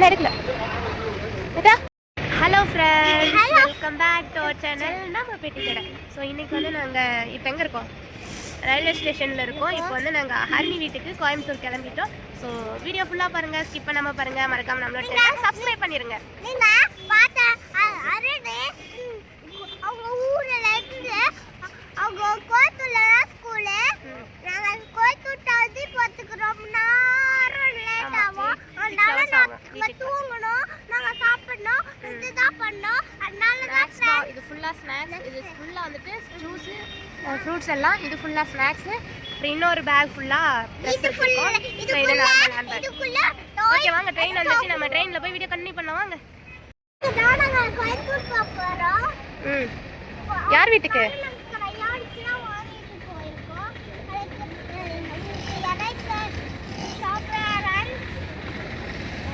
என்ன எடுக்கல. Hello friends welcome back to our channel நம்ம பெட்டி கடை? ஸோ இன்னைக்கு வந்து நாங்கள் இப்போ எங்கே இருக்கோம்? ரயில்வே ஸ்டேஷனில் இருக்கோம். இப்போ வந்து நாங்கள் ஹரிணி வீட்டுக்கு கோயம்புத்தூர் கிளம்பிட்டோம். ஸோ வீடியோ ஃபுல்லாக பாருங்கள் ஸ்கிப் பண்ணாமல் பாருங்கள் மறக்காம நம்மளோட சேனல் சப்ஸ்கிரைப் பண்ணிடுங்க அவங்க ஊர்ல இருந்து அவங்க கோயத்தூர்ல தான் ஸ்கூலு நாங்க கோயத்தூர்ட்ட வந்து அதனால நாங்க தூங்கணும் நாங்க சாப்பிடணும் இதுதான் பண்ணோம். அதனால தான் ஸ்நாக்ஸ் இது ஃபுல்லாக ஸ்நாக்ஸ் இது ஃபுல்லாக வந்துட்டு ஜூஸு ஃப்ரூட்ஸ் எல்லாம் இது ஃபுல்லாக ஸ்நாக்ஸு அப்புறம் இன்னொரு பேக் ஃபுல்லாக இது ஃபுல் இதுக்குள்ள இதுக்குள்ள ஓகே வாங்க ட்ரெயின் வந்துச்சு. நம்ம ட்ரெயினில் போய் வீடியோ கண்டினியூ பண்ணலாம். வாங்க. தான் நாங்க கோயத்தூர் போக போறோம். ம். யார் வீட்டுக்கு?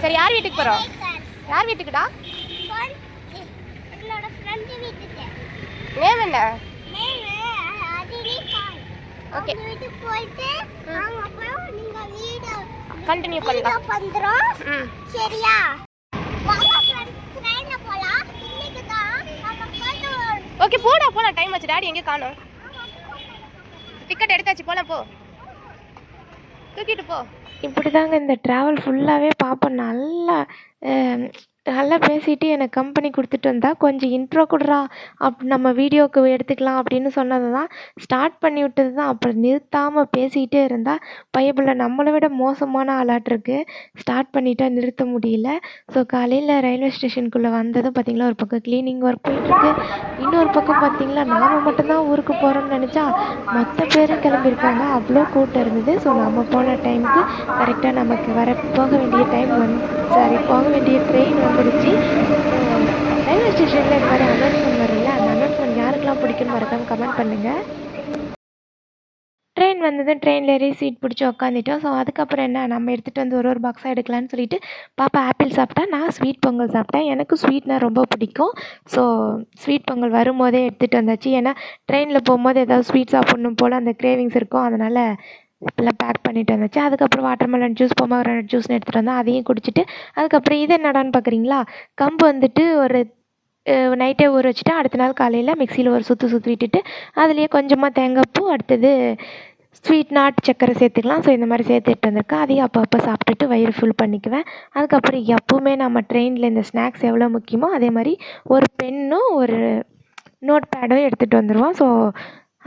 சரி யார் வீட்டுக்கு போகிறோம். யார் வீட்டுக்குடா. நேம் என்ன. ஓகே. கண்டினியூ வீடியோ பண்ணலாம். பண்றோம். ம். சரியா? ஓகே போடா போலாம் டைம் ஆச்சு. டாடி எங்கே காணோம்? டிக்கெட் எடுத்தாச்சு. போலாம் போ. தூக்கிட்டு போ. இப்படி தாங்க இந்த ட்ராவல் ஃபுல்லாகவே பார்ப்போம். நல்லா நல்லா பேசிட்டு எனக்கு கம்பெனி கொடுத்துட்டு வந்தா கொஞ்சம் இன்ட்ரோ கொடுறா. அப் நம்ம வீடியோக்கு எடுத்துக்கலாம் அப்படின்னு சொன்னது தான் ஸ்டார்ட் பண்ணி விட்டது தான் அப்புறம் நிறுத்தாமல் பேசிக்கிட்டே இருந்தால் பையபிள்ள நம்மளை விட மோசமான ஆளாட்டிருக்கு ஸ்டார்ட் பண்ணிட்டா நிறுத்த முடியல. ஸோ காலையில் ரயில்வே ஸ்டேஷனுக்குள்ளே வந்ததும் பார்த்திங்களா ஒரு பக்கம் க்ளீனிங் ஒர்க் போயிட்டுருக்கு இன்னொரு பக்கம் பார்த்தீங்களா நாம் மட்டும்தான் ஊருக்கு போகிறோம்னு நினச்சா மற்ற பேரும் கிளம்பியிருக்காங்க. அவ்வளோ கூட்டம் இருந்தது. ஸோ நம்ம போன டைமுக்கு கரெக்டாக நமக்கு வர போக வேண்டிய டைம் வந்து சாரி போக வேண்டிய ட்ரெயின் பிடிச்சி ரயில்வே ஸ்டேஷனில் இது மாதிரி அனௌன்ஸ்மெண்ட் வரல அந்த அனௌன்ஸ்மெண்ட் யாருக்கெல்லாம் பிடிக்குன்னு மறக்காம கமெண்ட் பண்ணுங்கள் ட்ரெயின் வந்ததும் ட்ரெயினில் ஏறி சீட் பிடிச்சி உக்காந்துட்டோம். ஸோ அதுக்கப்புறம் என்ன நம்ம எடுத்துகிட்டு வந்து ஒரு ஒரு பாக்ஸாக எடுக்கலான்னு சொல்லிட்டு பாப்பா ஆப்பிள் சாப்பிட்டா நான் ஸ்வீட் பொங்கல் சாப்பிட்டேன். எனக்கு ஸ்வீட்னா ரொம்ப பிடிக்கும். ஸோ ஸ்வீட் பொங்கல் வரும்போதே எடுத்துகிட்டு வந்தாச்சு. ஏன்னா ட்ரெயினில் போகும்போது ஏதாவது ஸ்வீட் சாப்பிட்ணும் போல் அந்த கிரேவிங்ஸ் இருக்கும். அதனால் எல்லாம் பேக் பண்ணிட்டு வந்துச்சு. அதுக்கப்புறம் வாட்டர்மெலன் ஜூஸ் பொமோகிரானட் ஜூஸ்னு எடுத்துகிட்டு வந்தோம் அதையும் குடிச்சிட்டு அதுக்கப்புறம் இது என்னடான்னு பார்க்குறீங்களா கம்பு வந்துட்டு ஒரு நைட்டே ஊற வச்சுட்டு அடுத்த நாள் காலையில் மிக்சியில் ஒரு சுற்று சுற்றி விட்டுட்டு அதுலேயே கொஞ்சமாக தேங்காய்ப்பூ அடுத்தது ஸ்வீட் நாட் சக்கரை சேர்த்துக்கலாம். ஸோ இந்த மாதிரி சேர்த்துட்டு வந்திருக்கேன். அதையும் அப்பப்போ சாப்பிட்டுட்டு வயிறு ஃபுல் பண்ணிக்குவேன். அதுக்கப்புறம் எப்போவுமே நம்ம ட்ரெயினில் இந்த ஸ்நாக்ஸ் எவ்வளோ முக்கியமோ அதே மாதிரி ஒரு பென்னும் ஒரு நோட் பேடும் எடுத்துகிட்டு வந்துடுவோம் ஸோ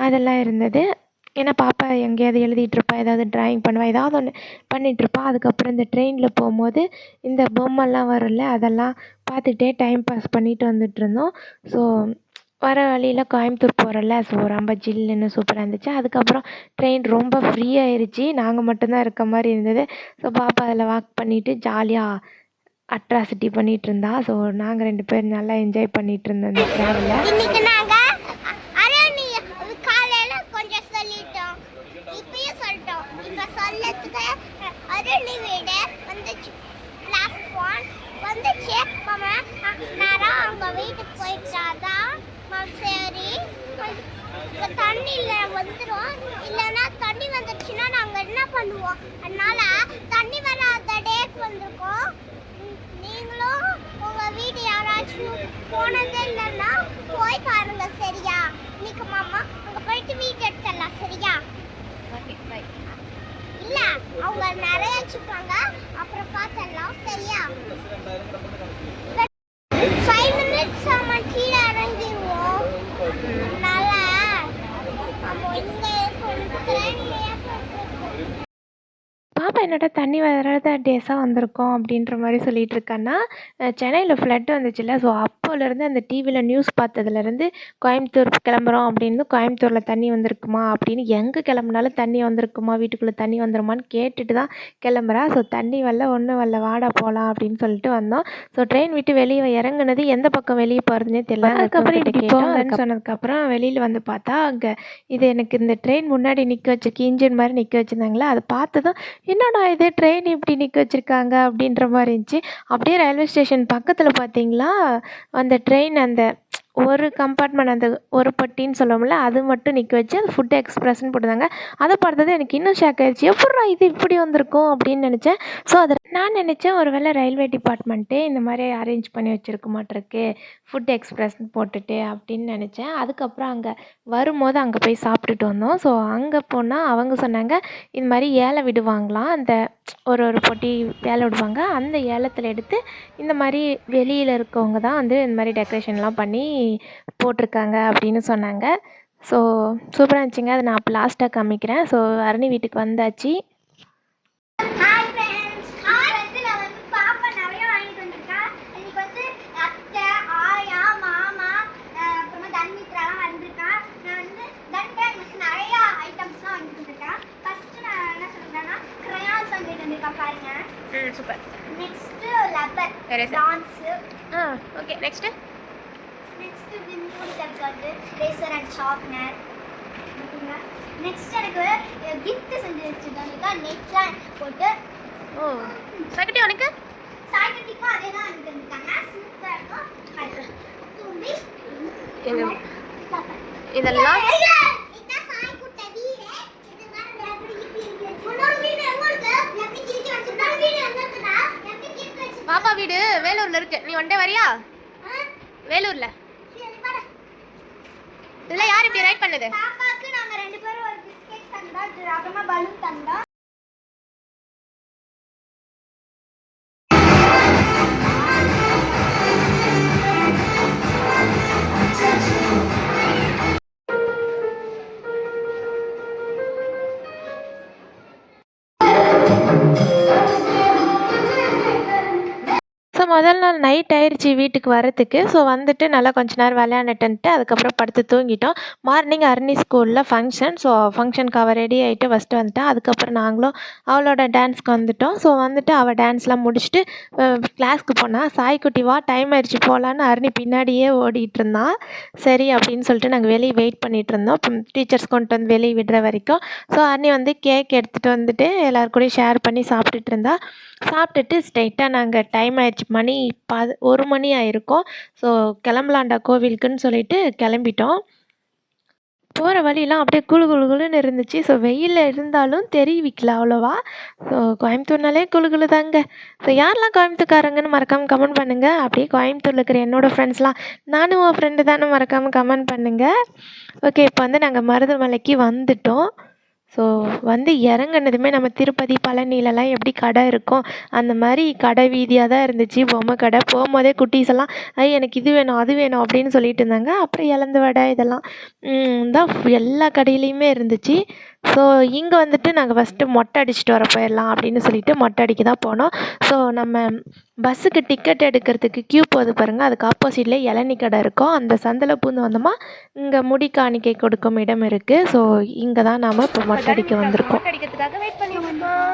அதெல்லாம் இருந்தது. ஏன்னா பாப்பா எங்கேயாவது எழுதிட்டுருப்பா ஏதாவது ட்ராயிங் பண்ணுவா ஏதாவது ஒன்று பண்ணிகிட்ருப்பா அதுக்கப்புறம் இந்த ட்ரெயினில் போகும்போது இந்த பொம்மைலாம் வரும்ல அதெல்லாம் பார்த்துக்கிட்டே டைம் பாஸ் பண்ணிட்டு வந்துட்டுருந்தோம் ஸோ வர வழியில் கோயம்புத்தூர் போகிறோம்ல ஸோ ரொம்ப ஜில்லுன்னு சூப்பராக இருந்துச்சு. அதுக்கப்புறம் ட்ரெயின் ரொம்ப ஃப்ரீயாகிருச்சு நாங்கள் மட்டும்தான் இருக்க மாதிரி இருந்தது. ஸோ பாப்பா அதில் வாக் பண்ணிவிட்டு ஜாலியாக அட்ராசிட்டி பண்ணிகிட்டு இருந்தா. ஸோ நாங்கள் ரெண்டு பேரும் நல்லா என்ஜாய் பண்ணிகிட்டு இருந்தோம் அந்த ட்ராவலில் இன்னைக்கு நாங்க அ- அரணி காலையில கொஞ்சம் சொல்லிட்டோம் இப்பயும் சொல்லிட்டோம் இப்ப சொல்லத்துக்கு அ- அரணி வீடு வந்துச்சு லாஸ்ட் ஒன் வந்துச்சு மாமா அ- நேரா அவங்க வீட்டுக்கு போயிட்டாதான் மாம் சரி. தண்ணி இல்லை வந்துடும் இல்லைன்னா தண்ணி வந்துடுச்சுன்னா நாங்கள் என்ன பண்ணுவோம்? அதனால தண்ணி வராத டேட் வந்திருக்கோம். நீங்களும் உங்கள் வீடு யாராச்சும் போனதே இல்லைன்னா போய் பாருங்க சரியா? இன்னைக்கு மாமா அங்கே போயிட்டு வீட்டு எடுத்துடலாம் சரியா? இல்லை அவங்க நிறைய வச்சுப்பாங்க அப்புறம் பார்த்துடலாம் சரியா ஃபைவ் மினிட்ஸ் நம்ம கீழே இறங்கிடுவோம் அதனால நம்ம இங்க கொஞ்சம் ட்ரெயின்லயே போயிட்டு பாப்பா என்னடா தண்ணி வராத டேஸாக வந்திருக்கோம் அப்படின்ற மாதிரி சொல்லிட்டு இருக்கான்னா சென்னையில் ஃப்ளட் வந்துச்சுல்ல ஸோ அப்போலேருந்து அந்த டிவியில் நியூஸ் பார்த்ததுலேருந்து கோயம்புத்தூர் கிளம்புறோம் அப்படின்னு கோயம்புத்தூரில் தண்ணி வந்திருக்குமா அப்படின்னு எங்கே கிளம்புனாலும் தண்ணி வந்திருக்குமா வீட்டுக்குள்ளே தண்ணி வந்துருமான்னு கேட்டுட்டு தான் கிளம்புறா. ஸோ தண்ணி வரல ஒன்றும் வரல வாடா போகலாம் அப்படின்னு சொல்லிட்டு வந்தோம். ஸோ ட்ரெயின் விட்டு வெளியே இறங்குனது எந்த பக்கம் வெளியே போகிறதுனே தெரியல. அதுக்கப்புறம் சொன்னதுக்கப்புறம் வெளியில் வந்து பார்த்தா அங்கே இது எனக்கு இந்த ட்ரெயின் முன்னாடி நிற்க வச்சிருக்கு இன்ஜின் மாதிரி நிற்க வச்சுருந்தாங்களா அதை பார்த்ததும் என்னடா இது? ட்ரெயின் இப்படி நிற்க வச்சுருக்காங்க அப்படின்ற மாதிரி இருந்துச்சு. அப்படியே ரயில்வே ஸ்டேஷன் பக்கத்தில் பார்த்தீங்களா அந்த ட்ரெயின் அந்த ஒரு கம்பார்ட்மெண்ட் அந்த ஒரு பட்டின்னு சொல்லுவோம்ல அது மட்டும் நிற்க வச்சு அது ஃபுட் எக்ஸ்பிரஸ்ன்னு போட்டுருந்தாங்க. அதை பார்த்தது எனக்கு இன்னும் ஷாக் ஆயிடுச்சு. எப்பட்றா இது இப்படி வந்திருக்கும் அப்படின்னு நினச்சேன். ஸோ அதை நான் நினச்சேன் ஒரு வேளை ரயில்வே டிபார்ட்மெண்ட்டு இந்த மாதிரி அரேஞ்ச் பண்ணி வச்சுருக்க மாட்டிருக்கு ஃபுட் எக்ஸ்பிரஸ்ன்னு போட்டுட்டு அப்படின்னு நினச்சேன். அதுக்கப்புறம் அங்கே வரும்போது அங்கே போய் சாப்பிட்டுட்டு வந்தோம். ஸோ அங்கே போனால் அவங்க சொன்னாங்க இந்த மாதிரி ஏலம் விடுவாங்களாம். அந்த ஒரு ஒரு பொட்டி வேலை விடுவாங்க. அந்த ஏலத்தில் எடுத்து இந்த மாதிரி வெளியில் இருக்கவங்க தான் வந்து இந்த மாதிரி டெக்கரேஷன்லாம் பண்ணி போட்டிருக்காங்க அப்படின்னு சொன்னாங்க. ஸோ சூப்பராக இருந்துச்சுங்க. அதை நான் அப்போ லாஸ்ட்டாக காமிக்கிறேன். ஸோ அரணி வீட்டுக்கு வந்தாச்சு. பாருங்க. Super next rubber Eraser. Dance ah okay next next விம்மூடி இருக்கிறது ரேசர் அண்ட் ஷார்ப்னர் நெக்ஸ்ட் எனக்கு கிஃப்ட் செஞ்சு வச்சிருக்காங்க நெக்லாம் போட்டு. ஓ. சகட்டி உனக்கு? சாய்கட்டிக்கும் அதே தான் எனக்கு இருக்காங்க சூப்பராக இருக்கும். தும்பி. இதெல்லாம் பாப்பா வீடு வேலூர்ல இருக்கு. நீ ஒன் டே வரியா? வேலூர்ல. இதெல்லாம் யார் இப்படி ரைட் பண்ணது? பாப்பாக்கு நாங்க ரெண்டு பேரும் ஒரு பிஸ்கெட் தந்தா அது அப்புறமா பலூன் தந்தா முதல் நாள் நைட் ஆயிடுச்சு வீட்டுக்கு வரத்துக்கு ஸோ வந்துட்டு நல்லா கொஞ்ச நேரம் விளையாண்டுட்டு அதுக்கப்புறம் படுத்து தூங்கிட்டோம். மார்னிங் அர்னி ஸ்கூலில் ஃபங்க்ஷன் ஸோ ஃபங்க்ஷனுக்கு அவள் ரெடி ஆகிட்டு ஃபஸ்ட்டு வந்துட்டேன் அதுக்கப்புறம் நாங்களும் அவளோட டான்ஸ்க்கு வந்துட்டோம். ஸோ வந்துட்டு அவள் டான்ஸ்லாம் முடிச்சுட்டு கிளாஸ்க்கு போனால் சாய்க்குட்டி வா டைம் ஆயிடுச்சு போகலான்னு அர்னி பின்னாடியே ஓடிட்டு இருந்தான் சரி அப்படின்னு சொல்லிட்டு நாங்கள் வெளியே வெயிட் பண்ணிட்டு இருந்தோம். டீச்சர்ஸ் கொண்டு வந்து வெளியே விடுற வரைக்கும். ஸோ அர்னி வந்து கேக் எடுத்துகிட்டு வந்துட்டு எல்லாருக்கூடையும் கூடயும் ஷேர் பண்ணி சாப்பிட்டுட்டு இருந்தா. சாப்பிட்டுட்டு ஸ்ட்ரைட்டாக நாங்கள் டைம் ஆயிடுச்சு. மணி பது ஒரு மணி ஆயிருக்கும். ஸோ கிளம்பலாண்டா கோவிலுக்குன்னு சொல்லிட்டு கிளம்பிட்டோம். போகிற வழியெல்லாம் அப்படியே குழு குளு குளுன்னு இருந்துச்சு. ஸோ வெயிலில் இருந்தாலும் தெரிவிக்கல அவ்வளோவா. ஸோ கோயம்புத்தூர்னாலே குழு குளு தாங்க ஸோ யாரெல்லாம் கோயம்புத்தூர்காரங்கன்னு மறக்காமல் கமெண்ட் பண்ணுங்கள் அப்படியே கோயம்புத்தூரில் இருக்கிற என்னோடய ஃப்ரெண்ட்ஸ்லாம் நானும் உன் ஃப்ரெண்டு தானே மறக்காமல் கமெண்ட் பண்ணுங்கள் ஓகே இப்போ வந்து நாங்கள் மருதமலைக்கு வந்துட்டோம். ஸோ வந்து இறங்குனதுமே நம்ம திருப்பதி பழனிலலாம் எப்படி கடை இருக்கும் அந்த மாதிரி கடை வீதியாக தான் இருந்துச்சு. பொம்மை கடை. போகும்போதே குட்டீஸ் எல்லாம் ஐ எனக்கு இது வேணும் அது வேணும் அப்படின்னு சொல்லிட்டு இருந்தாங்க. அப்புறம் இலந்த வடை இதெல்லாம் தான் எல்லா கடையிலையுமே இருந்துச்சு. ஸோ இங்கே வந்துட்டு நாங்கள் ஃபஸ்ட்டு மொட்டை அடிச்சுட்டு வர போயிடலாம் அப்படின்னு சொல்லிட்டு மொட்டை அடிக்க தான் போனோம். ஸோ நம்ம பஸ்ஸுக்கு டிக்கெட் எடுக்கிறதுக்கு க்யூ போகுது பாருங்கள் அதுக்கு ஆப்போசிட்லேயே இளநீ கடை இருக்கும். அந்த சந்தில் பூந்து வந்தோமா இங்கே முடி காணிக்கை கொடுக்கும் இடம் இருக்குது ஸோ இங்கே தான் நாம் இப்போ மொட்டை அடிக்க வந்திருக்கோம். மொட்டை அடிக்கிறதுக்காக வெயிட் பண்ணி வந்தோம்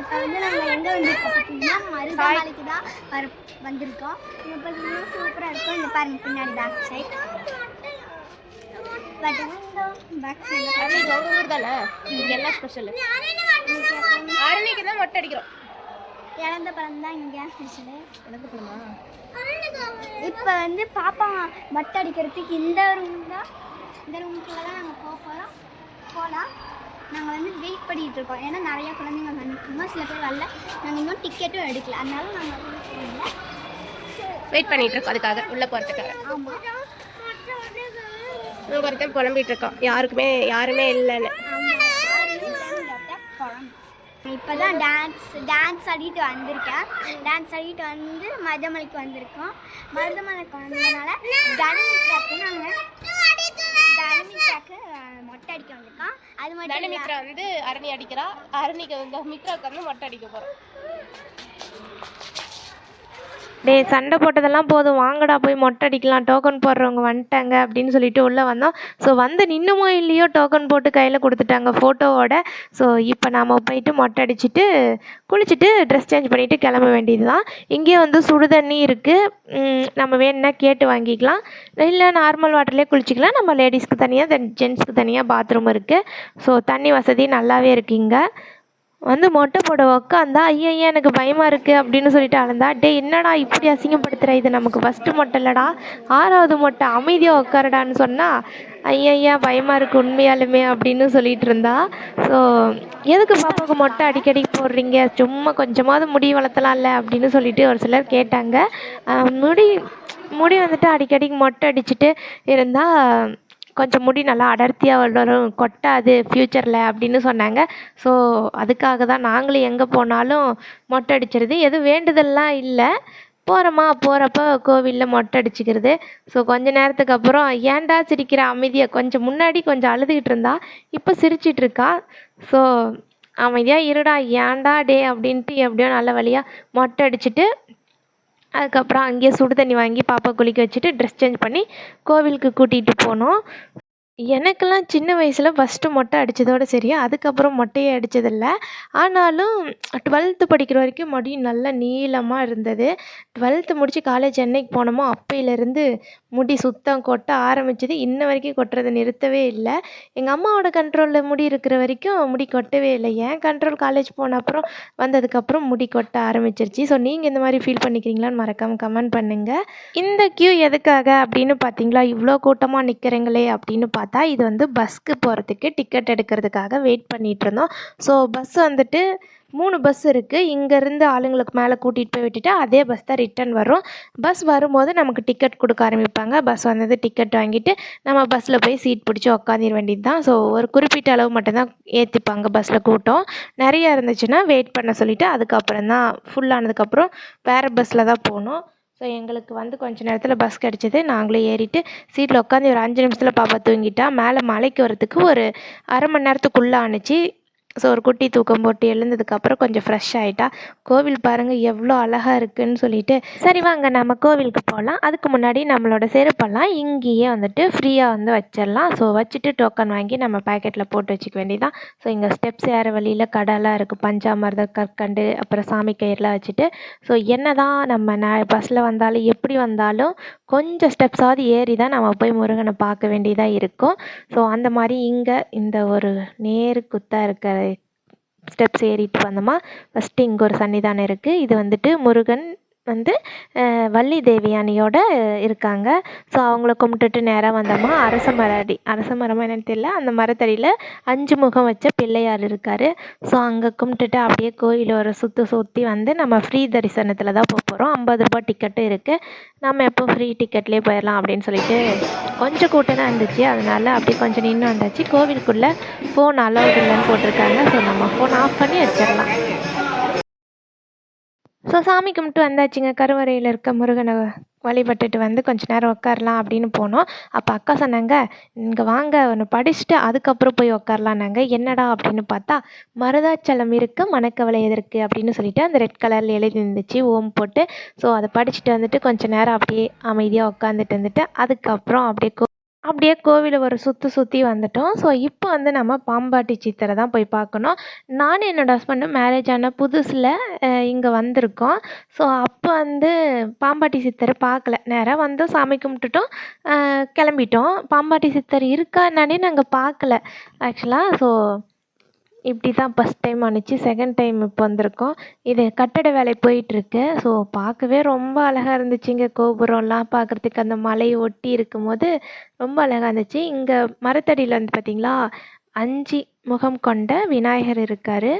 இப்போ வந்து நாங்கள் எங்கே வந்திருக்கோம் பார்த்தீங்கன்னா மருதமலைக்கு தான் வர வந்திருக்கோம். இங்கே பார்த்தீங்கன்னா சூப்பராக இருக்கும். இந்த பாருங்க பின்னாடி back side but back side அருணிக்கு உங்க ஊர் தானே இங்க ஸ்பெஷல் அருணிக்கு தான் மொட்டை அடிக்கிறோம் பழம் தான் இங்கே ஸ்பெஷலு எனக்கு இப்போ வந்து பாப்பா மொட்டை அடிக்கிறதுக்கு இந்த ரூம் தான் இந்த ரூமுக்குள்ள தான் நாங்கள் போக போகிறோம் போகலாம் நாங்கள் வந்து வெயிட் பண்ணிட்டு இருக்கோம் ஏன்னா நிறைய குழந்தைங்க வந்துருக்கோம் சில பேர் வரல நாங்கள் இன்னும் டிக்கெட்டும் எடுக்கல அதனால நாங்கள் வெயிட் பண்ணிட்டு இருக்கோம் அதுக்காக. உள்ள போறதுக்காக. ஆமாம் ஒருத்தன் புலம்பிட்டு இருக்கோம் யாருக்குமே யாருமே இல்லைன்னு. இப்போ தான் டான்ஸ் டான்ஸ் ஆடிட்டு வந்திருக்கேன். டான்ஸ் ஆடிட்டு வந்து மருதமலைக்கு வந்திருக்கோம். மருதமலைக்கு வந்ததுனால தனமித்ராக்கு நாங்கள் தனமித்ராக்கு மொட்டை அடிக்க வந்திருக்கோம். அது மட்டும் தனு இல்ல- மித்ரா வந்து அரணி அடிக்கிறா. அரணிக்கு வந்து மித்ராவுக்கு வந்து மொட்டை அடிக்க போறோம். டே சண்டை போட்டதெல்லாம் போதும். வாங்கடா போய் மொட்டை அடிக்கலாம். டோக்கன் போடுறவங்க வந்துட்டாங்க அப்படின்னு சொல்லிட்டு உள்ளே வந்தோம். ஸோ வந்து நின்னுமோ இல்லையோ டோக்கன் போட்டு கையில் கொடுத்துட்டாங்க ஃபோட்டோவோட ஸோ இப்போ நாம் போயிட்டு மொட்டை அடிச்சுட்டு குளிச்சுட்டு ட்ரெஸ் சேஞ்ச் பண்ணிவிட்டு கிளம்ப வேண்டியது தான் இங்கேயே வந்து சுடு தண்ணி இருக்குது நம்ம வேணும்னா கேட்டு வாங்கிக்கலாம். இல்லை நார்மல் வாட்டர்லேயே குளிச்சிக்கலாம். நம்ம லேடிஸ்க்கு தனியாக தென் ஜென்ஸ்க்கு தனியாக பாத்ரூம் இருக்குது ஸோ தண்ணி வசதி நல்லாவே இருக்குது இங்கே. வந்து மொட்டை போட உக்காந்தா ஐயா எனக்கு பயமாக இருக்குது அப்படின்னு சொல்லிட்டு அழுந்தா டே என்னடா இப்படி அசிங்கப்படுத்துகிற இது? நமக்கு ஃபஸ்ட்டு மொட்டை இல்லைடா. ஆறாவது மொட்டை அமைதியாக உட்காருடான்னு சொன்னால் ஐயா பயமாக இருக்குது உண்மையாலுமே அப்படின்னு சொல்லிட்டு இருந்தா. ஸோ எதுக்கு பாப்பாவுக்கு மொட்டை அடிக்கடி போடுறீங்க? சும்மா கொஞ்சமாவது முடி வளர்த்தலாம்ல அப்படின்னு சொல்லிட்டு ஒரு சிலர் கேட்டாங்க. முடி முடி வந்துட்டு அடிக்கடி மொட்டை அடிச்சுட்டு இருந்தால் கொஞ்சம் முடி நல்லா அடர்த்தியாக வளரும் கொட்டாது ஃப்யூச்சரில் அப்படின்னு சொன்னாங்க. ஸோ அதுக்காக தான் நாங்களும் எங்கே போனாலும் மொட்டை அடிச்சிருது. எதுவும் வேண்டுதல்லாம் இல்லை. போகிறோமா போகிறப்ப கோவிலில் மொட்டை அடிச்சுக்கிறது. ஸோ கொஞ்ச நேரத்துக்கு அப்புறம் ஏன்டா சிரிக்கிற அமைதியை? கொஞ்சம் முன்னாடி கொஞ்சம் அழுதுகிட்டு இருந்தா. இப்போ சிரிச்சிட்ருக்கா ஸோ அமைதியாக இருடா ஏன்டா டே அப்படின்ட்டு எப்படியோ நல்ல வழியாக மொட்டை அடிச்சுட்டு அதுக்கப்புறம் அங்கேயே சுடு தண்ணி வாங்கி பாப்பா குளிக்க வச்சுட்டு ட்ரெஸ் சேஞ்ச் பண்ணி கோவிலுக்கு கூட்டிகிட்டு போனோம். எனக்கெல்லாம் சின்ன வயசில் ஃபஸ்ட்டு மொட்டை அடித்ததோட சரி அதுக்கப்புறம் மொட்டையே அடித்ததில்ல ஆனாலும் டுவெல்த்து படிக்கிற வரைக்கும் முடி நல்லா நீளமாக இருந்தது. டுவெல்த்து முடித்து காலேஜ் என்னைக்கு போனோமோ அப்பையிலேருந்து முடி சுத்தம் கொட்ட ஆரம்பிச்சது. இன்ன வரைக்கும் கொட்டுறதை நிறுத்தவே இல்லை. எங்கள் அம்மாவோட கண்ட்ரோலில் முடி இருக்கிற வரைக்கும் முடி கொட்டவே இல்லை. ஏன் கண்ட்ரோல் காலேஜ் போன அப்புறம் வந்ததுக்கப்புறம் முடி கொட்ட ஆரம்பிச்சிருச்சு. ஸோ நீங்கள் இந்த மாதிரி ஃபீல் பண்ணிக்கிறீங்களான்னு மறக்காமல் கமெண்ட் பண்ணுங்கள் இந்த க்யூ எதுக்காக அப்படின்னு பார்த்தீங்களா இவ்வளோ கூட்டமாக நிற்கிறீங்களே அப்படின்னு பார்த்தா பார்த்தா இது வந்து பஸ்க்கு போகிறதுக்கு டிக்கெட் எடுக்கிறதுக்காக வெயிட் பண்ணிகிட்டு இருந்தோம் ஸோ பஸ் வந்துட்டு மூணு பஸ் இருக்குது இங்கேருந்து ஆளுங்களுக்கு மேலே கூட்டிகிட்டு போய் விட்டுட்டு அதே பஸ் தான் ரிட்டன் வரும். பஸ் வரும்போது நமக்கு டிக்கெட் கொடுக்க ஆரம்பிப்பாங்க. பஸ் வந்தது டிக்கெட் வாங்கிட்டு நம்ம பஸ்ஸில் போய் சீட் பிடிச்சி உக்காந்திர வேண்டியது தான் ஸோ ஒரு குறிப்பிட்ட அளவு மட்டும்தான் ஏற்றிப்பாங்க பஸ்ஸில் கூட்டம். நிறையா இருந்துச்சுன்னா வெயிட் பண்ண சொல்லிவிட்டு அதுக்கப்புறம் தான் ஃபுல்லானதுக்கப்புறம் வேறு பஸ்ஸில் தான் போகணும் ஸோ எங்களுக்கு வந்து கொஞ்ச நேரத்தில் பஸ் கிடச்சிது. நாங்களும் ஏறிட்டு சீட்டில் உட்காந்து ஒரு அஞ்சு நிமிஷத்தில் பாப்பா தூங்கிட்டா. மேலே மலைக்கு வரத்துக்கு ஒரு அரை மணி நேரத்துக்குள்ளே ஆணுச்சு. ஸோ ஒரு குட்டி தூக்கம் போட்டு எழுந்ததுக்கப்புறம் கொஞ்சம் ஃப்ரெஷ் ஆகிட்டா கோவில் பாருங்கள் எவ்வளோ அழகாக இருக்குன்னு சொல்லிட்டு சரி வாங்க நம்ம கோவிலுக்கு போகலாம் அதுக்கு முன்னாடி நம்மளோட செருப்பெல்லாம் இங்கேயே வந்துட்டு ஃப்ரீயாக வந்து வச்சிடலாம். ஸோ வச்சுட்டு டோக்கன் வாங்கி நம்ம பேக்கெட்டில் போட்டு வச்சுக்க வேண்டியதான் ஸோ இங்கே ஸ்டெப்ஸ் ஏற வழியில் கடைலாம் இருக்குது பஞ்சாமிர்த கற்கண்டு அப்புறம் சாமி கயிறுலாம் வச்சுட்டு. ஸோ என்ன தான் நம்ம ந பஸ்ஸில் வந்தாலும் எப்படி வந்தாலும் கொஞ்சம் ஸ்டெப்ஸாவது ஏறி தான் நம்ம போய் முருகனை பார்க்க வேண்டியதாக இருக்கும். ஸோ அந்த மாதிரி இங்கே இந்த ஒரு நேரு குத்தாக இருக்கிற ஸ்டெப்ஸ் ஏறிட்டு வந்தோமா? ஃபஸ்ட்டு இங்கே ஒரு சன்னிதானம் இருக்குது இது வந்துட்டு முருகன் வந்து வள்ளி தேவியானியோட இருக்காங்க. ஸோ அவங்கள கும்பிட்டுட்டு நேராக வந்தோமா அரச மர அடி அரச மரமாக என்னென்னு தெரியல அந்த மரத்தடியில் அஞ்சு முகம் வச்ச பிள்ளையார் இருக்கார். ஸோ அங்கே கும்பிட்டுட்டு அப்படியே கோயில் ஒரு சுற்றி சுற்றி வந்து நம்ம ஃப்ரீ தரிசனத்தில் தான் போக போகிறோம் ஐம்பது ரூபாய் டிக்கெட்டும் இருக்குது நம்ம எப்போ ஃப்ரீ டிக்கெட்லேயே போயிடலாம் அப்படின்னு சொல்லிட்டு கொஞ்சம் கூட்டம் தான் இருந்துச்சு. அதனால அப்படியே கொஞ்சம் நின்று வந்தாச்சு. கோவிலுக்குள்ளே ஃபோன் அலௌட் இல்லைன்னு போட்டிருக்காங்க. ஸோ நம்ம ஃபோன் ஆஃப் பண்ணி வச்சிடலாம் ஸோ சாமி கும்பிட்டு வந்தாச்சுங்க. கருவறையில் இருக்க முருகனை வழிபட்டுட்டு வந்து கொஞ்ச நேரம் உட்காரலாம் அப்படின்னு போனோம். அப்போ அக்கா சொன்னாங்க இங்கே வாங்க ஒன்று படிச்சுட்டு அதுக்கப்புறம் போய் உட்காரலான்னாங்க என்னடா? அப்படின்னு பார்த்தா மருதாச்சலம் இருக்குது மணக்கவலை எதற்கு? அப்படின்னு சொல்லிட்டு அந்த ரெட் கலரில் எழுதி இருந்துச்சு ஓம் போட்டு. ஸோ அதை படிச்சுட்டு வந்துட்டு கொஞ்ச நேரம் அப்படியே அமைதியாக உட்காந்துட்டு வந்துட்டு அதுக்கப்புறம் அப்படியே அப்படியே கோவிலை ஒரு சுற்றி சுற்றி வந்துட்டோம். ஸோ இப்போ வந்து நம்ம பாம்பாட்டி சித்தரை தான் போய் பார்க்கணும். நானும் என்னோடய ஹஸ்பண்டும் மேரேஜ் ஆன புதுசில் இங்கே வந்திருக்கோம். ஸோ அப்போ வந்து பாம்பாட்டி சித்தரை பார்க்கல. நேராக வந்து சாமி கும்பிட்டுட்டோம். கிளம்பிட்டோம். பாம்பாட்டி சித்தர் இருக்கா என்னன்னே நாங்கள் பார்க்கல ஆக்சுவலாக ஸோ இப்படி தான் ஃபஸ்ட் டைம் ஆணுச்சு செகண்ட் டைம் இப்போ வந்திருக்கோம். இது கட்டட வேலை போயிட்டுருக்கு. ஸோ பார்க்கவே ரொம்ப அழகாக இருந்துச்சுங்க கோபுரம்லாம் பார்க்குறதுக்கு அந்த மலை ஒட்டி இருக்கும்போது ரொம்ப அழகாக இருந்துச்சு. இங்கே மரத்தடியில் வந்து பார்த்திங்களா அஞ்சு முகம் கொண்ட விநாயகர் இருக்கார்.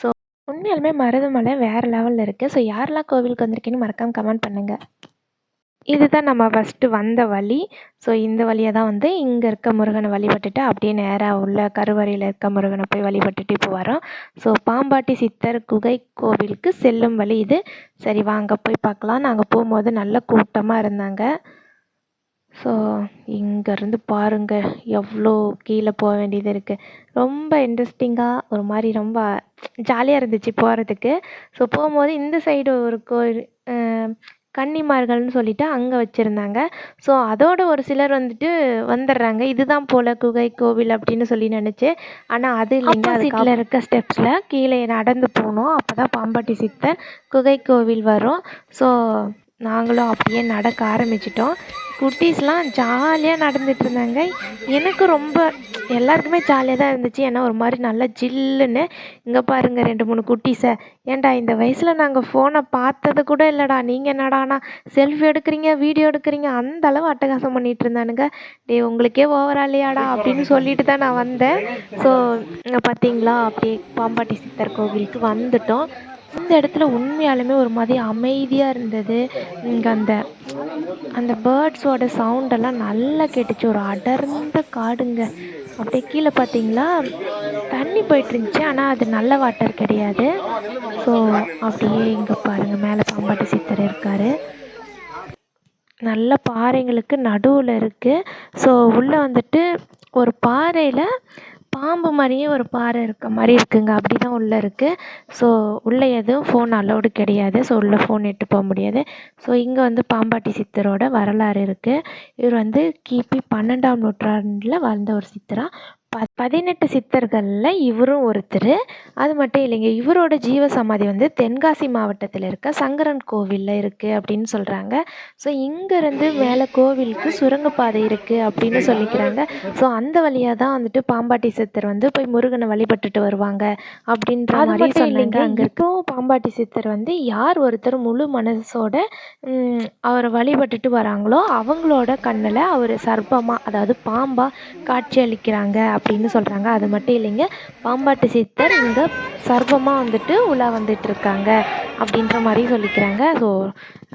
ஸோ உண்மையாலுமே மருதமலை வேறு லெவலில் இருக்குது ஸோ யாரெல்லாம் கோவிலுக்கு வந்திருக்கீங்கன்னு மறக்காமல் கமெண்ட் பண்ணுங்கள் இதுதான் நம்ம ஃபஸ்ட்டு வந்த வழி ஸோ இந்த வழியாக தான் வந்து இங்கே இருக்க முருகனை வழிபட்டுட்டு அப்படியே நேராக உள்ள கருவறையில் இருக்க முருகனை போய் வழிபட்டுட்டு இப்போ வரோம். ஸோ பாம்பாட்டி சித்தர் குகை கோவிலுக்கு செல்லும் வழி இது. சரி வாங்க போய் பார்க்கலாம். நாங்கள் போகும்போது நல்ல கூட்டமாக இருந்தாங்க. ஸோ இங்கேருந்து பாருங்க எவ்வளோ கீழே போக வேண்டியது இருக்குது ரொம்ப இன்ட்ரெஸ்டிங்காக ஒரு மாதிரி ரொம்ப ஜாலியாக இருந்துச்சு போகிறதுக்கு ஸோ போகும்போது இந்த சைடு ஒரு கோயில் கன்னிமார்கள்னு சொல்லிட்டு அங்கே வச்சுருந்தாங்க. ஸோ அதோட ஒரு சிலர் வந்துட்டு வந்துடுறாங்க. இதுதான் போல் குகை கோவில் அப்படின்னு சொல்லி நினச்சி. ஆனால் அது இல்லைங்க. ஆப்போசிட்டில் இருக்க ஸ்டெப்ஸில் கீழே நடந்து போகணும். அப்போ தான் பாம்பாட்டி சித்தர் குகை கோவில் வரும். ஸோ நாங்களும் அப்படியே நடக்க ஆரம்பிச்சிட்டோம். குட்டீஸ்லாம் ஜாலியாக நடந்துட்டு இருந்தாங்க எனக்கு ரொம்ப எல்லாருக்குமே ஜாலியாக தான் இருந்துச்சு. ஏன்னா ஒரு மாதிரி நல்லா ஜில்லுன்னு இங்கே பாருங்கள் ரெண்டு மூணு குட்டீஸை. ஏன்டா இந்த வயசில் நாங்கள் ஃபோனை பார்த்தது கூட இல்லைடா. நீங்கள் என்னடாண்ணா செல்ஃபி எடுக்கிறீங்க வீடியோ எடுக்கிறீங்க அந்த அளவு அட்டகாசம் பண்ணிகிட்டு இருந்தானுங்க டேய் உங்களுக்கே ஓவரா இல்லையாடா அப்படின்னு சொல்லிட்டு தான் நான் வந்தேன். ஸோ இங்கே பார்த்தீங்களா அப்படியே பாம்பாட்டி சித்தர் கோவிலுக்கு வந்துட்டோம். இந்த இடத்துல உண்மையாலுமே ஒரு மாதிரி அமைதியாக இருந்தது. இங்கே அந்த அந்த பேர்ட்ஸோட சவுண்டெல்லாம் நல்லா கேட்டுச்சு. ஒரு அடர்ந்த காடுங்க. அப்படியே கீழே பார்த்தீங்களா? தண்ணி போயிட்டு இருந்துச்சு. ஆனால் அது நல்ல வாட்டர் கிடையாது. ஸோ அப்படியே இங்கே பாருங்கள் மேலே பாம்பாட்டி சித்தர் இருக்கார். நல்ல பாறைங்களுக்கு நடுவில் இருக்குது ஸோ உள்ளே வந்துட்டு ஒரு பாறையில் பாம்பு மாதிரியே ஒரு பாறை இருக்க மாதிரி இருக்குங்க. அப்படி தான் உள்ளே இருக்குது ஸோ உள்ளே எதுவும் ஃபோன் அலௌடு கிடையாது. ஸோ உள்ளே ஃபோன் எட்டு போக முடியாது. ஸோ இங்கே வந்து பாம்பாட்டி சித்தரோட வரலாறு இருக்குது இவர் வந்து கிபி பன்னெண்டாம் நூற்றாண்டில் வாழ்ந்த ஒரு சித்தரா. ப பதினெட்டு சித்தர்களில் இவரும் ஒருத்தர். அது மட்டும் இல்லைங்க இவரோட ஜீவ சமாதி வந்து தென்காசி மாவட்டத்தில் இருக்க சங்கரன் கோவிலில் இருக்குது அப்படின்னு சொல்கிறாங்க ஸோ இங்கேருந்து மேலே கோவிலுக்கு சுரங்கப்பாதை இருக்குது அப்படின்னு சொல்லிக்கிறாங்க. ஸோ அந்த வழியாக தான் வந்துட்டு பாம்பாட்டி சித்தர் வந்து போய் முருகனை வழிபட்டுட்டு வருவாங்க அப்படின்ற மாதிரி சொன்னாங்க அங்கே இப்போ பாம்பாட்டி சித்தர் வந்து யார் ஒருத்தர் முழு மனசோட அவரை வழிபட்டுட்டு வராங்களோ அவங்களோட கண்ணில் அவர் சர்ப்பமாக அதாவது பாம்பாக காட்சி அளிக்கிறாங்க அப்படின்னு சொல்கிறாங்க அது மட்டும் இல்லைங்க பாம்பாட்டு சித்தர் இங்கே சர்வமாக வந்துட்டு உலா வந்துட்டு இருக்காங்க அப்படின்ற மாதிரி சொல்லிக்கிறாங்க. ஸோ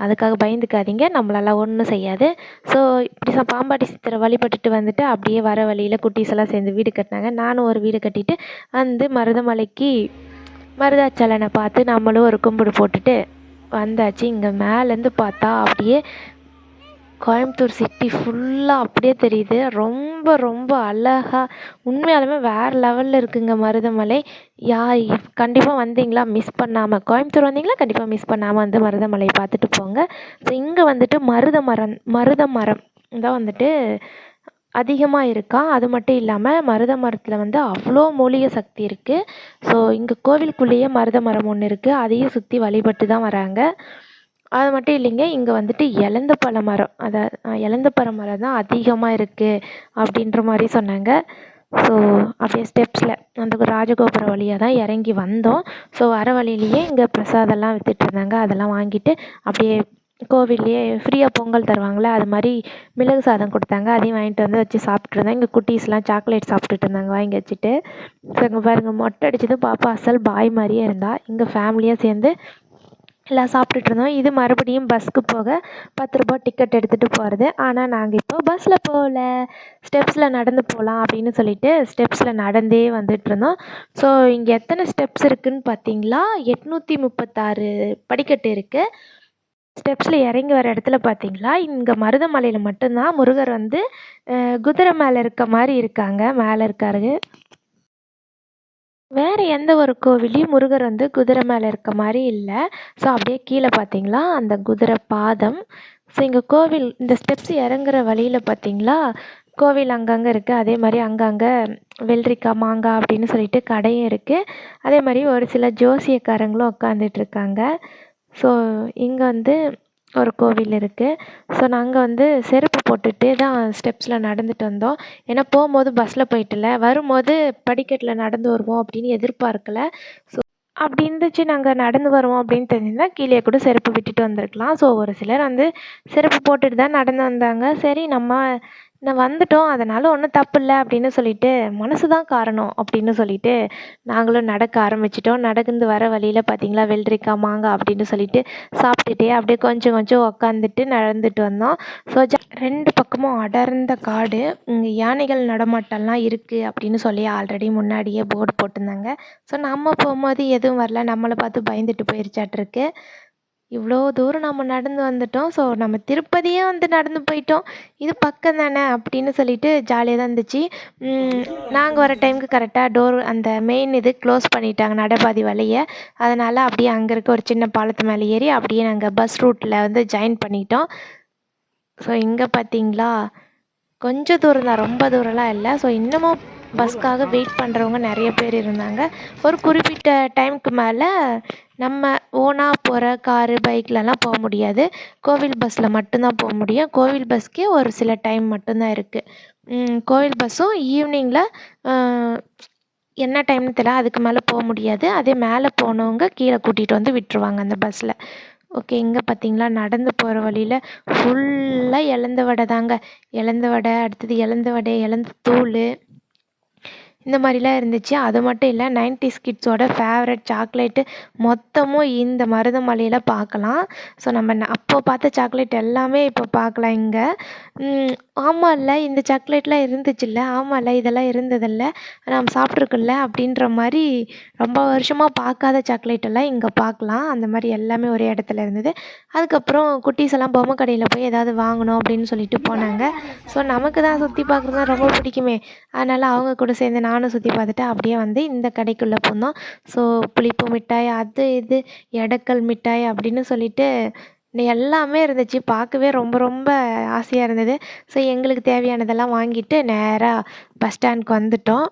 அதுக்காக பயந்துக்காதீங்க நம்மளால ஒன்றும் செய்யாது. ஸோ இப்படி பாம்பாட்டி சித்தரை வழிபட்டுட்டு வந்துட்டு அப்படியே வர வழியில் குட்டீஸ் எல்லாம் சேர்ந்து வீடு கட்டினாங்க. நானும் ஒரு வீடு கட்டிட்டு வந்து மருதமலைக்கு மருதாச்சலனை பார்த்து நம்மளும் ஒரு கும்பிடு போட்டுட்டு வந்தாச்சு. இங்கே மேலேருந்து பார்த்தா அப்படியே கோயம்புத்தூர் சிட்டி ஃபுல்லாக அப்படியே தெரியுது. ரொம்ப ரொம்ப அழகா உண்மையாலுமே வேறு லெவலில் இருக்குங்க மருதமலை. யா கண்டிப்பாக வந்தீங்களா? மிஸ் பண்ணாமல் கோயம்புத்தூர் வந்தீங்களா? கண்டிப்பாக மிஸ் பண்ணாமல் வந்து மருதமலை பார்த்துட்டு போங்க. ஸோ இங்கே வந்துட்டு மருத மரம் மருத மரம் தான் வந்துட்டு அதிகமாக இருக்கா? அது மட்டும் இல்லாமல் மருத மரத்தில் வந்து அவ்வளோ மூலிகை சக்தி இருக்குது ஸோ இங்கே கோவிலுக்குள்ளேயே மருத மரம் ஒன்று இருக்குது அதையும் சுற்றி வழிபட்டு தான் வராங்க. அது மட்டும் இல்லைங்க இங்கே வந்துட்டு இலந்த பழ மரம் அதை இலந்த பழ மரம் தான் அதிகமாக இருக்குது அப்படின்ற மாதிரி சொன்னாங்க. ஸோ அப்படியே ஸ்டெப்ஸில் அந்த ராஜகோபுர வழியாக தான் இறங்கி வந்தோம். ஸோ வர வழியிலேயே இங்கே பிரசாதம்லாம் வித்துட்டு இருந்தாங்க. அதெல்லாம் வாங்கிட்டு அப்படியே கோவில்லையே ஃப்ரீயாக பொங்கல் தருவாங்களே அது மாதிரி மிளகு சாதம் கொடுத்தாங்க. அதையும் வாங்கிட்டு வந்து வச்சு சாப்பிட்டு இருந்தேன் இங்கே குட்டீஸ்லாம் சாக்லேட் சாப்பிட்டுட்டு இருந்தாங்க வாங்கி வச்சுட்டு. ஸோ இங்கே பாருங்கள் மொட்டை அடிச்சது பாப்பா அசல் பாய் மாதிரியே இருந்தால் இங்கே ஃபேமிலியாக சேர்ந்து எல்லாம் சாப்பிட்டுட்டு இருந்தோம் இது மறுபடியும் பஸ்க்கு போக பத்து ரூபா டிக்கெட் எடுத்துகிட்டு போகிறது ஆனால் நாங்கள் இப்போது பஸ்ஸில் போகல. ஸ்டெப்ஸில் நடந்து போகலாம் அப்படின்னு சொல்லிட்டு ஸ்டெப்ஸில் நடந்தே வந்துட்டு இருந்தோம் ஸோ இங்கே எத்தனை ஸ்டெப்ஸ் இருக்குதுன்னு பார்த்தீங்களா எட்நூற்றி முப்பத்தாறு படிக்கட்டு இருக்குது ஸ்டெப்ஸில் இறங்கி வர இடத்துல பார்த்தீங்களா இங்கே மருதமலையில் மட்டும்தான் முருகர் வந்து குதிரை மேலே இருக்க மாதிரி இருக்காங்க. மேலே இருக்காரு. வேறு எந்த ஒரு கோவிலையும் முருகர் வந்து குதிரை மேலே இருக்க மாதிரி இல்லை. ஸோ அப்படியே கீழே பார்த்தீங்களா அந்த குதிரை பாதம். ஸோ இங்கே கோவில் இந்த ஸ்டெப்ஸ் இறங்குற வழியில் பார்த்தீங்களா கோவில் அங்கங்கே இருக்குது அதே மாதிரி அங்கங்கே வெள்ளரிக்காய் மாங்காய் அப்படின்னு சொல்லிட்டு கடையும் இருக்குது அதே மாதிரி ஒரு சில ஜோசியக்காரங்களும் உட்காந்துட்டு இருக்காங்க. ஸோ இங்கே வந்து ஒரு கோவில் இருக்குது ஸோ நாங்கள் வந்து செருப்பு போட்டுகிட்டே தான் ஸ்டெப்ஸில் நடந்துட்டு வந்தோம். ஏன்னா போகும்போது பஸ்ஸில் போயிட்டுல. வரும்போது படிக்கட்டில் நடந்து வருவோம் அப்படின்னு எதிர்பார்க்கல. ஸோ அப்படி இருந்துச்சு. நாங்கள் நடந்து வருவோம் அப்படின்னு தெரிஞ்சிருந்தால் கீழே கூட செருப்பு விட்டுட்டு வந்திருக்கலாம். ஸோ ஒரு சிலர் வந்து செருப்பு போட்டுட்டு தான் நடந்து வந்தாங்க. சரி நம்ம நான் வந்துட்டோம் அதனால் ஒன்றும் தப்பு இல்லை அப்படின்னு சொல்லிட்டு மனசு தான் காரணம் அப்படின்னு சொல்லிட்டு நாங்களும் நடக்க ஆரம்பிச்சிட்டோம். நடந்து வர வழியில் பார்த்தீங்களா வெள்ளரிக்காய் மாங்காய் அப்படின்னு சொல்லிட்டு சாப்பிட்டுட்டே அப்படியே கொஞ்சம் கொஞ்சம் உக்காந்துட்டு நடந்துட்டு வந்தோம். ஸோ ரெண்டு பக்கமும் அடர்ந்த காடு. இங்கே யானைகள் நடமாட்டம்லாம் இருக்குது அப்படின்னு சொல்லி ஆல்ரெடி முன்னாடியே போர்டு போட்டிருந்தாங்க. ஸோ நம்ம போகும்போது எதுவும் வரல. நம்மளை பார்த்து பயந்துட்டு போயிருச்சாட்டிருக்கு. இவ்வளோ தூரம் நம்ம நடந்து வந்துட்டோம். ஸோ நம்ம திருப்பதியே வந்து நடந்து போயிட்டோம். இது பக்கம் தானே அப்படின்னு சொல்லிட்டு ஜாலியாக தான் இருந்துச்சு. நாங்கள் வர டைமுக்கு கரெக்டாக டோர் அந்த மெயின் இது க்ளோஸ் பண்ணிட்டாங்க நடைபாதி வழியை. அதனால் அப்படியே அங்கே இருக்க ஒரு சின்ன பாலத்து மேலே ஏறி அப்படியே நாங்கள் பஸ் ரூட்டில் வந்து ஜாயின் பண்ணிட்டோம். ஸோ இங்கே பார்த்தீங்களா கொஞ்சம் தூரம் தான் ரொம்ப தூரம்லாம் இல்லை. ஸோ இன்னமும் பஸ்க்காக வெயிட் பண்ணுறவங்க நிறைய பேர் இருந்தாங்க. ஒரு குறிப்பிட்ட டைமுக்கு மேலே நம்ம ஓனாக போகிற காரு பைக்லலாம் போக முடியாது. கோவில் பஸ்ஸில் மட்டும்தான் போக முடியும். கோவில் பஸ்க்கே ஒரு சில டைம் மட்டும்தான் இருக்குது கோவில் பஸ்ஸும் ஈவினிங்கில் என்ன டைம்னு தெரியல. அதுக்கு மேலே போக முடியாது. அதே மேலே போனவங்க கீழே கூட்டிகிட்டு வந்து விட்டுருவாங்க அந்த பஸ்ஸில் ஓகே இங்கே பார்த்தீங்களா நடந்து போகிற வழியில் ஃபுல்லாக இலந்த வடை தாங்க இலந்த வடை அடுத்தது இலந்த வடை இலந்த தூள். இந்த மாதிரிலாம் இருந்துச்சு. அது மட்டும் இல்லை நைன்டிஸ் கிட்ஸோட ஃபேவரட் சாக்லேட்டு மொத்தமும் இந்த மருதமலையில் பார்க்கலாம் ஸோ நம்ம ந- அப்போ பார்த்த சாக்லேட் எல்லாமே இப்போ பார்க்கலாம் இங்கே. ஆமாம்ல இந்த சாக்லேட்லாம் இருந்துச்சுல்ல ஆமாம்ல இதெல்லாம் இருந்ததில்ல. நம்ம சாப்பிட்ருக்குல்ல அப்படின்ற மாதிரி ரொம்ப வருஷமாக பார்க்காத சாக்லேட் எல்லாம் இங்கே பார்க்கலாம். அந்த மாதிரி எல்லாமே ஒரே இடத்துல இருந்தது. அதுக்கப்புறம் குட்டீஸ் எல்லாம் பொம்மை கடையில் போய் ஏதாவது வாங்கணும் அப்படின்னு சொல்லிட்டு போனாங்க. ஸோ நமக்கு தான் சுற்றி பார்க்குறது தான் ரொம்ப பிடிக்குமே. அதனால் அவங்க கூட சேர்ந்து நான் நானும் சுற்றி பார்த்துட்டு அப்படியே வந்து இந்த கடைக்குள்ளே போனோம். ஸோ புளிப்பு மிட்டாய் அது இது எடக்கல் மிட்டாய் அப்படின்னு சொல்லிட்டு எல்லாமே இருந்துச்சு. பார்க்கவே ரொம்ப ரொம்ப ஆசையாக இருந்தது. ஸோ எங்களுக்கு தேவையானதெல்லாம் வாங்கிட்டு நேராக பஸ் ஸ்டாண்ட்க்கு வந்துட்டோம்.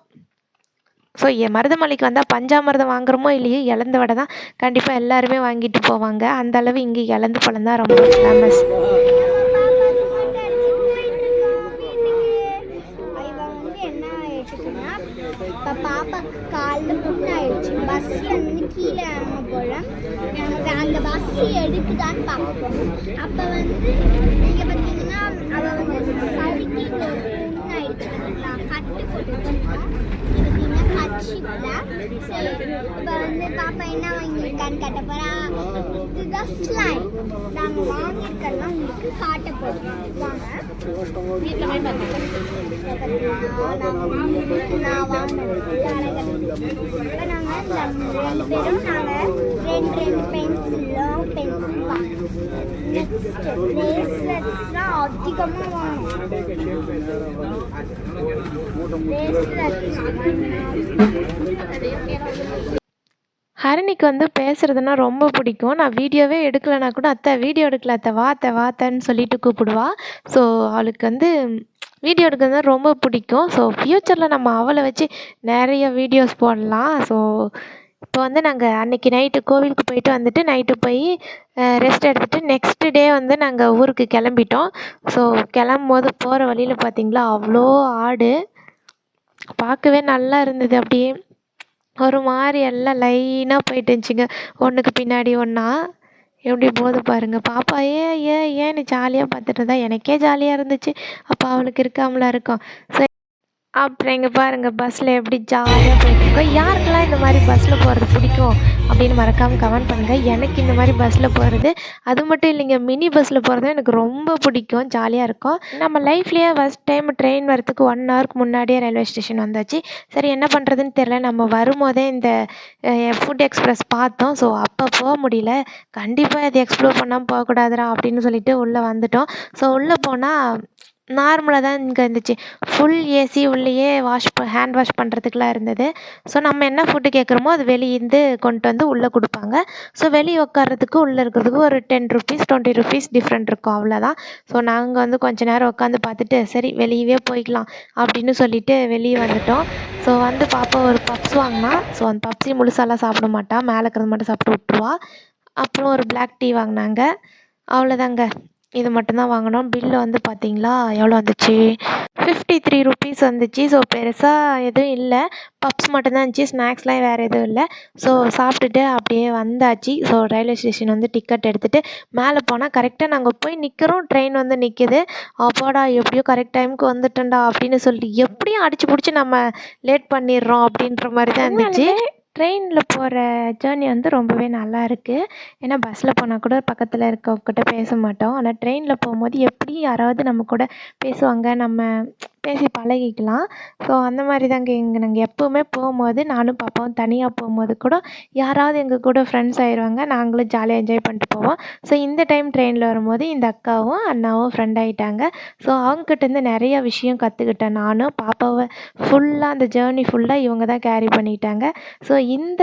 ஸோ மருதமலைக்கு வந்தால் பஞ்சாமிரதம் வாங்குறோமோ இல்லையோ இழந்த வடை தான். கண்டிப்பாக எல்லாருமே வாங்கிட்டு போவாங்க. அந்தளவு இங்கே இழந்து பழம் தான் ரொம்ப ஃபேமஸ் இவன் வந்து என்ன ஆயிடுச்சுன்னா இப்போ பாப்பாக்கு காலில் புண்ணாயிடுச்சு பஸ் வந்து கீழே இறங்க போல நாங்கள் ஊசி எடுக்குதான்னு பார்ப்போம். அப்போ வந்து நீங்கள் பார்த்தீங்கன்னா அவள் வந்து சறுக்கி இங்க ஒரு புண்ணாயிடுச்சு பார்த்தீங்களா கட்டு போட்டுருக்கோம் பார்த்தீங்கன்னா சரி இப்போ வந்து பாப்பா என்ன வாங்கியிருக்கான்னு கேட்ட போகிறா இதுதான் ஸ்லைம் நாங்கள் வாங்கியிருக்கெல்லாம் உங்களுக்கு காட்ட போகிறோம் வாங்க வீட்டில் போய் பார்த்துக்கலாம் நான் இப்போ நாங்கள் ரெண்டு பேரும் நாங்கள் ரெண்டு ரெண்டு பென்சிலும் பென்சில் நெக்ஸ்ட் பிரேஸ்லெட்ஸ்லாம் அதிகமாக வாங்கணும் பிரேஸ்லெட்ஸ் ஹரிணிக்கு வந்து பேசுகிறதுனா ரொம்ப பிடிக்கும். நான் வீடியோவே எடுக்கலைன்னா கூட அத்தை வீடியோ எடுக்கல அத்தை வா அத்தை வா அத்தைன்னு சொல்லிட்டு கூப்பிடுவா. ஸோ அவளுக்கு வந்து வீடியோ எடுக்கிறது ரொம்ப பிடிக்கும். ஸோ ஃப்யூச்சரில் நம்ம அவளை வச்சு நிறைய வீடியோஸ் போடலாம். ஸோ இப்போ வந்து நாங்கள் அன்னைக்கு நைட்டு கோவிலுக்கு போயிட்டு வந்துட்டு நைட்டு போய் ரெஸ்ட் எடுத்துகிட்டு நெக்ஸ்ட்டு டே வந்து நாங்கள் ஊருக்கு கிளம்பிட்டோம். ஸோ கிளம்பும் போது போகிற வழியில் பார்த்தீங்களா அவ்வளோ ஆடு. பார்க்கவே நல்லா இருந்தது அப்படியே. ஒரு மாதிரி எல்லாம் லைனாக போயிட்டு இருந்துச்சுங்க. ஒன்றுக்கு பின்னாடி ஒன்றா எப்படி போகுது பாருங்க. பாப்பா ஏன் ஏன் ஏன்னு நீ ஜாலியாக பார்த்துட்டு இருந்தா எனக்கே ஜாலியாக இருந்துச்சு. அப்போ அவளுக்கு இருக்காமலா இருக்கும். சரி அப்புறம் இங்கே பாருங்கள் பஸ்ஸில் எப்படி ஜாலியாக போயிட்டுருக்கோம். யாருக்கெல்லாம் இந்த மாதிரி பஸ்ஸில் போகிறது பிடிக்கும் அப்படின்னு மறக்காமல் கமெண்ட் பண்ணுங்கள் எனக்கு இந்த மாதிரி பஸ்ஸில் போகிறது அது மட்டும் இல்லைங்க மினி பஸ்ஸில் போகிறது எனக்கு ரொம்ப பிடிக்கும் ஜாலியாக இருக்கும். நம்ம லைஃப்லேயே ஃபஸ்ட் டைம் ட்ரெயின் வரதுக்கு ஒன் ஹவருக்கு முன்னாடியே ரயில்வே ஸ்டேஷன் வந்தாச்சு. சரி என்ன பண்ணுறதுன்னு தெரில நம்ம வரும்போதே இந்த ஃபுட் எக்ஸ்பிரஸ் பார்த்தோம். ஸோ அப்போ போக முடியல. கண்டிப்பாக இது எக்ஸ்ப்ளோர் பண்ணாமல் போகக்கூடாதுடா அப்படின்னு சொல்லிட்டு உள்ளே வந்துட்டோம். ஸோ உள்ளே போனால் நார்மலாக தான் இங்கே இருந்துச்சு. ஃபுல் ஏசி உள்ளேயே வாஷ் ப ஹேண்ட் வாஷ் பண்ணுறதுக்குலாம் இருந்தது. ஸோ நம்ம என்ன ஃபுட்டு கேட்குறோமோ அது வெளியேருந்து கொண்டு வந்து உள்ளே கொடுப்பாங்க. ஸோ வெளியே உட்காறதுக்கு உள்ளே இருக்கிறதுக்கு ஒரு ten rupees twenty rupees different இருக்கும். அவ்வளோதான். ஸோ நாங்கள் வந்து கொஞ்ச நேரம் உட்காந்து பார்த்துட்டு சரி வெளியவே போய்க்கலாம் அப்படின்னு சொல்லிட்டு வெளியே வந்துட்டோம். ஸோ வந்து பாப்பா ஒரு பப்ஸ் வாங்கினா ஸோ அந்த பப்ஸையும் முழுசாலாம் சாப்பிட மாட்டா. மேலே இருக்கிறது மட்டும் சாப்பிட்டு விட்டுருவா. அப்புறம் ஒரு பிளாக் டீ வாங்கினாங்க. அவ்வளோதாங்க. இது மட்டும்தான் வாங்கினோம் பில்லு வந்து பார்த்தீங்களா எவ்வளோ வந்துச்சு? ஃபிஃப்டி த்ரீ ருபீஸ் வந்துச்சு. ஸோ பெருசாக எதுவும் இல்லை. பப்ஸ் மட்டும்தான் இருந்துச்சு. ஸ்நாக்ஸ்லாம் வேறு எதுவும் இல்லை. ஸோ சாப்பிட்டுட்டு அப்படியே வந்தாச்சு. ஸோ ரயில்வே ஸ்டேஷன் வந்து டிக்கெட் எடுத்துகிட்டு மேலே போனால் கரெக்டாக நாங்கள் போய் நிற்கிறோம் ட்ரெயின் வந்து நிற்கிது அப்பாடா எப்படியோ கரெக்ட் டைமுக்கு வந்துட்டோம்டா அப்படின்னு சொல்லிட்டு எப்படியும் அடிச்சு பிடிச்சி நம்ம லேட் பண்ணிடுறோம் அப்படின்ற மாதிரி தான் இருந்துச்சு. ட்ரெயினில் போகிற ஜேர்னி வந்து ரொம்பவே நல்லா இருக்குது ஏன்னா பஸ்ஸில் போனால் கூட பக்கத்தில் இருக்கவங்ககிட்ட பேச மாட்டோம். ஆனால் ட்ரெயினில் போகும்போது எப்படி யாராவது நம்ம கூட பேசுவாங்க நம்ம பேசி பழகிக்கலாம். ஸோ அந்த மாதிரி தாங்க இங்கே நாங்கள் எப்போவுமே போகும்போது நானும் பாப்பாவும் தனியாக போகும்போது கூட யாராவது எங்கள் கூட ஃப்ரெண்ட்ஸ் ஆயிடுவாங்க நாங்களும் ஜாலியாக என்ஜாய் பண்ணிட்டு போவோம். ஸோ இந்த டைம் ட்ரெயினில் வரும்போது இந்த அக்காவும் அண்ணாவும் ஃப்ரெண்ட் ஆகிட்டாங்க ஸோ அவங்ககிட்டேருந்து நிறைய விஷயம் கற்றுக்கிட்டேன் நானும். பாப்பாவை ஃபுல்லாக அந்த ஜேர்னி ஃபுல்லாக இவங்க தான் கேரி பண்ணிட்டாங்க. ஸோ இந்த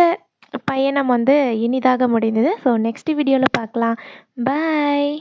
பயணம் வந்து இனிதாக முடிந்தது. ஸோ நெக்ஸ்ட் வீடியோவில் பார்க்கலாம். பாய்